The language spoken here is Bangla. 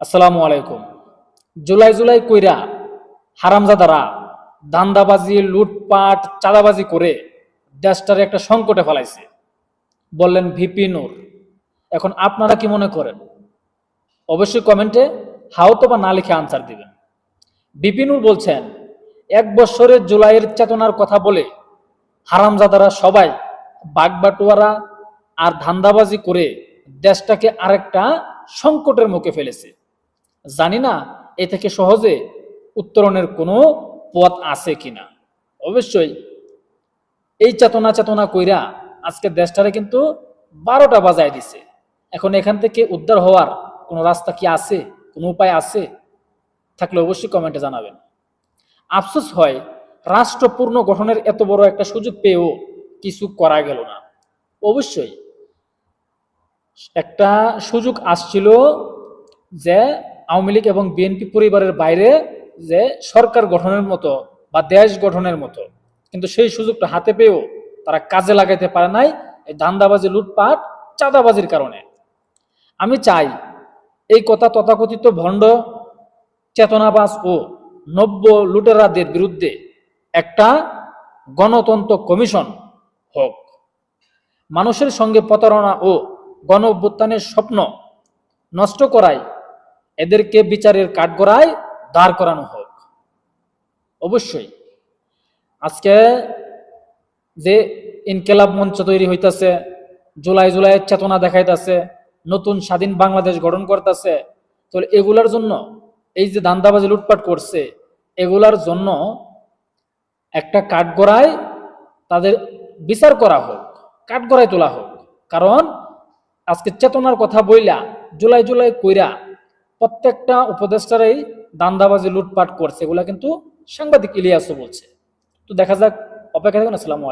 আসসালামু আলাইকুম। জুলাই জুলাই কইরা হারামজাদারা দান্দাবাজি, লুটপাট, চাঁদাবাজি করে দেশটারে একটা সংকটে ফেলাইছে। বললেন, ভিপি নূর, এখন আপনারা কি মনে করেন? অবশ্যই কমেন্টে হাওতো বা না লিখে আনসার দিবেন। ভিপি নূর বলছেন, এক বছরের জুলাইয়ের চেতনার কথা বলে হারামজাদারা সবাই বাগবাটুয়ারা আর ধান্দাবাজি করে দেশটাকে আরেকটা সংকটের মুখে ফেলেছে। জানি না, এ থেকে সহজে উত্তরণের কোনো পথ আছে কিনা। অবশ্যই এই চেতনা চেতনা কইরা আজকে দেশটারে কিন্তু বারোটা বাজায় দিছে। এখন এখান থেকে উদ্ধার হওয়ার কোনো রাস্তা কি আছে? কোনো উপায় আছে? থাকলে অবশ্যই কমেন্টে জানাবেন। আফসোস হয় রাষ্ট্র পূর্ণ গঠনের এত বড় একটা সুযোগ পেয়েও কিছু করা গেল না। অবশ্যই একটা সুযোগ আসছিল যে আওয়ামী লীগ এবং বিএনপি পরিবারের বাইরে যে সরকার গঠনের মতো বা দেশ গঠনের মতো, কিন্তু সেই সুযোগটা হাতে পেয়েও তারা কাজে লাগাইতে পারে নাই এই ধান্দাবাজি, লুটপাট, চাঁদাবাজির কারণে। আমি চাই এই কথা তথাকথিত ভণ্ড, চেতনাবাজ ও নব্য লুটেরাদের বিরুদ্ধে একটা গণতন্ত্র কমিশন হোক। মানুষের সঙ্গে প্রতারণা ও গণ অভ্যুত্থানের স্বপ্ন নষ্ট করায় এদেরকে বিচারের কাঠগড়ায় দাঁড় করানো হোক। অবশ্যই। আজকে যে ইনকেলাব মঞ্চ তৈরি হইতাছে, জুলাই জুলাইয়ের চেতনা দেখাইতেছে, নতুন স্বাধীন বাংলাদেশ গঠন করতেছে, তো এগুলার জন্য এই যে দান্দাবাজি লুটপাট করছে, এগুলার জন্য একটা কাঠগড়ায় তাদের বিচার করা হোক, কাঠগড়ায় তোলা হোক। কারণ আজকে চেতনার কথা বইলা জুলাই জুলাই কইরা প্রত্যেকটা উপদেষ্টারাই দান্দাবাজি, লুটপাট করছে। এগুলা কিন্তু সাংবাদিক ইলিয়াসও বলছে। তো দেখা যাক, অপেক্ষা থাকুন, আসসালামু আলাইকুম।